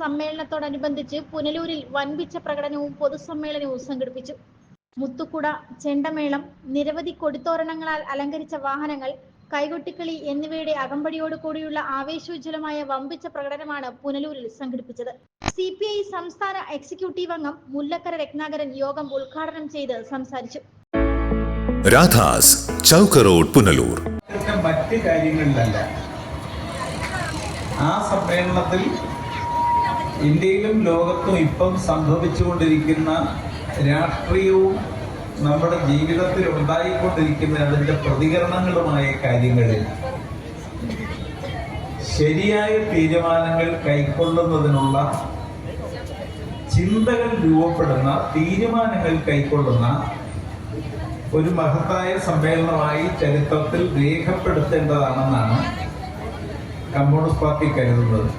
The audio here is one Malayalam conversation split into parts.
സമ്മേളനത്തോടനുബന്ധിച്ച് പുനലൂരിൽ വൻപിച്ച പ്രകടനവും പൊതുസമ്മേളനവും സംഘടിപ്പിച്ചു. മുത്തുക്കുട ചെണ്ടമേളം നിരവധി കൊടിത്തോരണങ്ങളാൽ അലങ്കരിച്ച വാഹനങ്ങൾ കൈകൊട്ടിക്കളി എന്നിവയുടെ അകമ്പടിയോട് കൂടിയുള്ള ആവേശോജ്വലമായ വമ്പിച്ച പ്രകടനമാണ് പുനലൂരിൽ സംഘടിപ്പിച്ചത്. സി പി ഐ സംസ്ഥാന എക്സിക്യൂട്ടീവ് അംഗം മുല്ലക്കര രത്നാകരൻ യോഗം ഉദ്ഘാടനം ചെയ്ത് സംസാരിച്ചു. രാധാസ് ചൗക്ക് റോഡ് പുനലൂർ. മറ്റ് കാര്യങ്ങളിലല്ല. ആ സമ്മേളനത്തിൽ ഇന്ത്യയിലും ലോകത്തും ഇപ്പം സംഭവിച്ചുകൊണ്ടിരിക്കുന്ന രാഷ്ട്രീയവും നമ്മുടെ ജീവിതത്തിൽ ഉണ്ടായിക്കൊണ്ടിരിക്കുന്ന അതിന്റെ പ്രതികരണങ്ങളുമായ കാര്യങ്ങളിൽ ശരിയായ തീരുമാനങ്ങൾ കൈക്കൊള്ളുന്നതിനുള്ള ചിന്തകൾ രൂപപ്പെടുന്ന തീരുമാനങ്ങൾ കൈക്കൊള്ളുന്ന ഒരു മഹത്തായ സമ്മേളനമായി ചരിത്രത്തിൽ രേഖപ്പെടുത്തേണ്ടതാണെന്നാണ് കമ്മ്യൂണിസ്റ്റ് പാർട്ടി കരുതുന്നത്.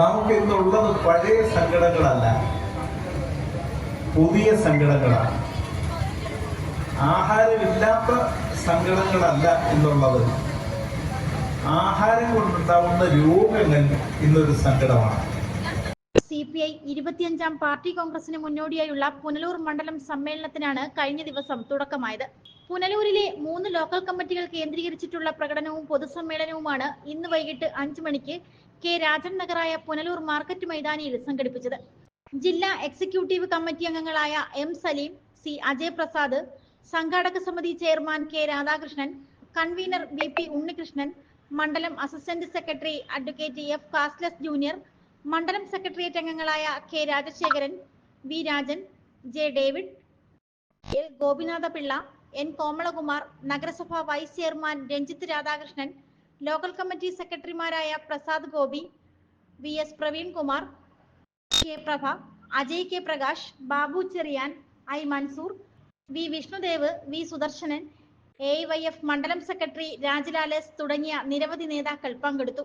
നമുക്ക് ഇന്നുള്ളത് പഴയ സങ്കടങ്ങളല്ല. പുതിയ സങ്കടങ്ങളാണ്. ആഹാരമില്ലാത്ത സങ്കടങ്ങളല്ല എന്നുള്ളത്. ആഹാരം കൊണ്ടുണ്ടാവുന്ന രോഗങ്ങൾ ഇന്നൊരു സങ്കടമാണ്. ഇരുപത്തിയഞ്ചാം പാർട്ടി കോൺഗ്രസിന് മുന്നോടിയായുള്ള പുനലൂർ മണ്ഡലം സമ്മേളനത്തിനാണ് കഴിഞ്ഞ ദിവസം തുടക്കമായത്. പുനലൂരിലെ മൂന്ന് ലോക്കൽ കമ്മിറ്റികൾ കേന്ദ്രീകരിച്ചിട്ടുള്ള പ്രകടനവും പൊതുസമ്മേളനവുമാണ് ഇന്ന് വൈകിട്ട് അഞ്ചു മണിക്ക് കെ. രാജൻ നഗറായ പുനലൂർ മാർക്കറ്റ് മൈതാനിയിൽ സംഘടിപ്പിച്ചത്. ജില്ലാ എക്സിക്യൂട്ടീവ് കമ്മിറ്റി അംഗങ്ങളായ എം സലീം സി. അജയ് പ്രസാദ് സംഘാടക സമിതി chairman K. Radhakrishnan convener V. P. Unnikrishnan മണ്ഡലം അസിസ്റ്റന്റ് സെക്രട്ടറി അഡ്വക്കേറ്റ് എഫ്. കാസ്ലസ് ജൂനിയർ മണ്ഡലം സെക്രട്ടേറിയറ്റ് അംഗങ്ങളായ K Rajasekharan V Rajan J David L Gopinatha Pillai N Komalakumar നഗരസഭ vice chairman Ranjith Radhakrishnan local committee സെക്രട്ടറിമാരായ Prasad Gopi V S Praveen Kumar K Prabha Ajay K Prakash Babu Cherian I Mansoor V Vishnudev V Sudarsanan A Y F മണ്ഡലം സെക്രട്ടറി രാജ്ലാലേസ് തുടങ്ങിയ നിരവധി നേതാക്കൾ പങ്കെടുത്തു.